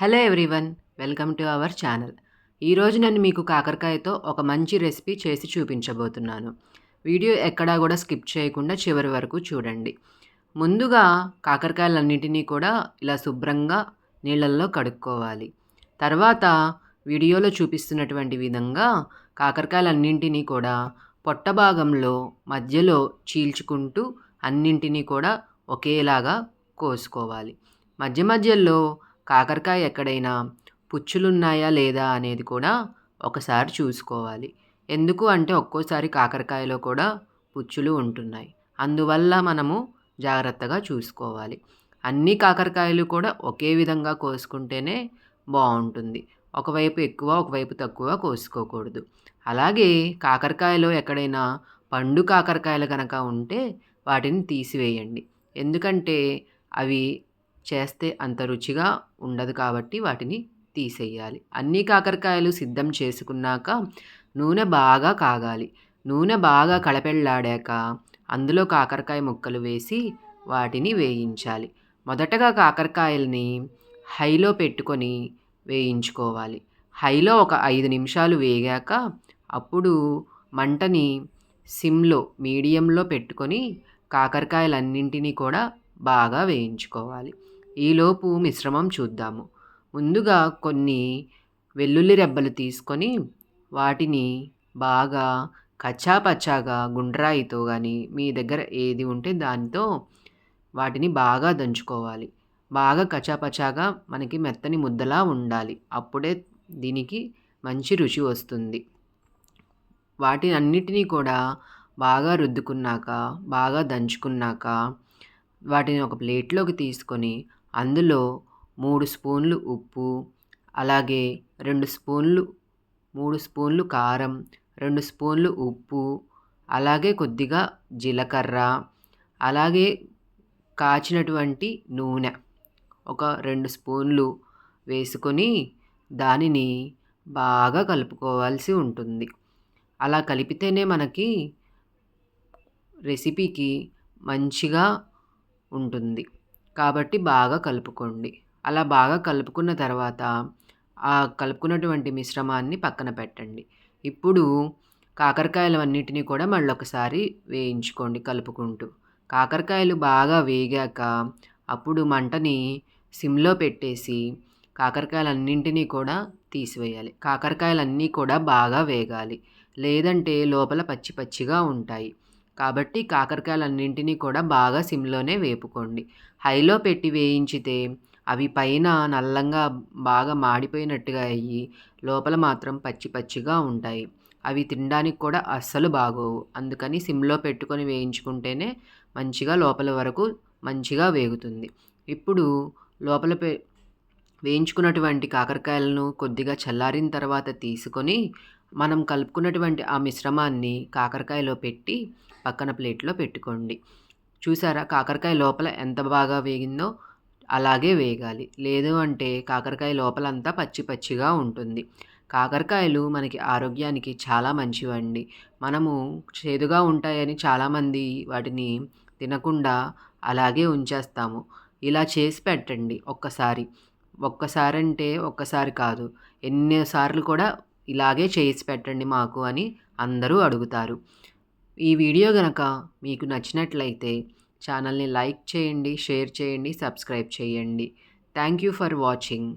Hello everyone welcome to our channel. ఈరోజు నేను మీకు కాకరకాయతో ఒక మంచి రెసిపీ చేసి చూపించబోతున్నాను. వీడియో ఎక్కడా కూడా స్కిప్ చేయకుండా చివరి వరకు చూడండి. ముందుగా కాకరకాయలన్నింటినీ కూడా ఇలా శుభ్రంగా నీళ్ళల్లో కడుక్కోవాలి. తర్వాత వీడియోలో చూపిస్తున్నటువంటి విధంగా కాకరకాయలన్నింటినీ కూడా పొట్ట భాగంలో మధ్యలో చీల్చుకుంటూ అన్నింటినీ కూడా ఒకేలాగా కోసుకోవాలి. మధ్య మధ్యలో కాకరకాయ ఎక్కడైనా పుచ్చులున్నాయా లేదా అనేది కూడా ఒకసారి చూసుకోవాలి. ఎందుకు అంటే ఒక్కోసారి కాకరకాయలో కూడా పుచ్చులు ఉంటున్నాయి. అందువల్ల మనము జాగ్రత్తగా చూసుకోవాలి. అన్ని కాకరకాయలు కూడా ఒకే విధంగా కోసుకుంటేనే బాగుంటుంది. ఒకవైపు ఎక్కువ ఒకవైపు తక్కువ కోసుకోకూడదు. అలాగే కాకరకాయలో ఎక్కడైనా పండు కాకరకాయలు కనుక ఉంటే వాటిని తీసివేయండి. ఎందుకంటే అవి చేస్తే అంత రుచిగా ఉండదు కాబట్టి వాటిని తీసేయాలి. అన్ని కాకరకాయలు సిద్ధం చేసుకున్నాక నూనె బాగా కాగాలి. నూనె బాగా కలపెళ్ళాడాక అందులో కాకరకాయ ముక్కలు వేసి వాటిని వేయించాలి. మొదటగా కాకరకాయలని హైలో పెట్టుకొని వేయించుకోవాలి. హైలో ఒక ఐదు నిమిషాలు వేగాక అప్పుడు మంటని సిమ్లో మీడియంలో పెట్టుకొని కాకరకాయలన్నింటినీ కూడా బాగా వేయించుకోవాలి. ఈలోపు మిశ్రమం చూద్దాము. ముందుగా కొన్ని వెల్లుల్లి రెబ్బలు తీసుకొని వాటిని బాగా కచ్చాపచ్చాగా గుండ్రాయితో కానీ మీ దగ్గర ఏది ఉంటే దానితో వాటిని బాగా దంచుకోవాలి. బాగా కచాపచాగా మనకి మెత్తని ముద్దలా ఉండాలి. అప్పుడే దీనికి మంచి రుచి వస్తుంది. వాటిని అన్నిటినీ కూడా బాగా రుద్దుకున్నాక బాగా దంచుకున్నాక వాటిని ఒక ప్లేట్లోకి తీసుకొని అందులో మూడు స్పూన్లు ఉప్పు అలాగే రెండు స్పూన్లు మూడు స్పూన్లు కారం రెండు స్పూన్లు ఉప్పు అలాగే కొద్దిగా జీలకర్ర అలాగే కాచినటువంటి నూనె. ఒక రెండు స్పూన్లు వేసుకొని దానిని బాగా కలుపుకోవాల్సి ఉంటుంది. అలా కలిపితేనే మనకి రెసిపీకి మంచిగా ఉంటుంది. కాబట్టి బాగా కలుపుకోండి. అలా బాగా కలుపుకున్న తర్వాత ఆ కలుపుకున్నటువంటి మిశ్రమాన్ని పక్కన పెట్టండి. ఇప్పుడు కాకరకాయలు అన్నిటినీ కూడా మళ్ళీ ఒకసారి వేయించుకోండి కలుపుకుంటూ. కాకరకాయలు బాగా వేగాక అప్పుడు మంటని సిమ్లో పెట్టేసి కాకరకాయలన్నింటినీ కూడా తీసివేయాలి. కాకరకాయలన్నీ కూడా బాగా వేగాలి. లేదంటే లోపల పచ్చి పచ్చిగా ఉంటాయి. కాబట్టి కాకరకాయలన్నింటినీ కూడా బాగా సిమ్లోనే వేపుకోండి. హైలో పెట్టి వేయించితే అవి పైన నల్లంగా బాగా మాడిపోయినట్టుగా అయ్యి లోపల మాత్రం పచ్చి పచ్చిగా ఉంటాయి. అవి తినడానికి కూడా అస్సలు బాగోవు. అందుకని సిమ్లో పెట్టుకొని వేయించుకుంటేనే మంచిగా లోపల వరకు మంచిగా వేగుతుంది. ఇప్పుడు లోపల పె వేయించుకున్నటువంటి కాకరకాయలను కొద్దిగా చల్లారిన తర్వాత తీసుకొని మనం కలుపుకున్నటువంటి ఆ మిశ్రమాన్ని కాకరకాయలో పెట్టి పక్కన ప్లేట్లో పెట్టుకోండి. చూసారా? కాకరకాయ లోపల ఎంత బాగా వేగిందో అలాగే వేగాలి. లేదు అంటే కాకరకాయ లోపలంతా పచ్చి పచ్చిగా ఉంటుంది. కాకరకాయలు మనకి ఆరోగ్యానికి చాలా మంచివండి. మనము చేదుగా ఉంటాయని చాలామంది వాటిని తినకుండా అలాగే ఉంచేస్తాము. ఇలా చేసి పెట్టండి ఒక్కసారి. ఒక్కసారి అంటే ఒక్కసారి కాదు. ఎన్నిసార్లు కూడా ఇలాగే చేసి పెట్టండి మాకు అని అందరూ అడుగుతారు. ఈ వీడియో కనుక మీకు నచ్చినట్లయితే ఛానల్ని లైక్ చేయండి షేర్ చేయండి సబ్స్క్రైబ్ చేయండి. Thank you for watching.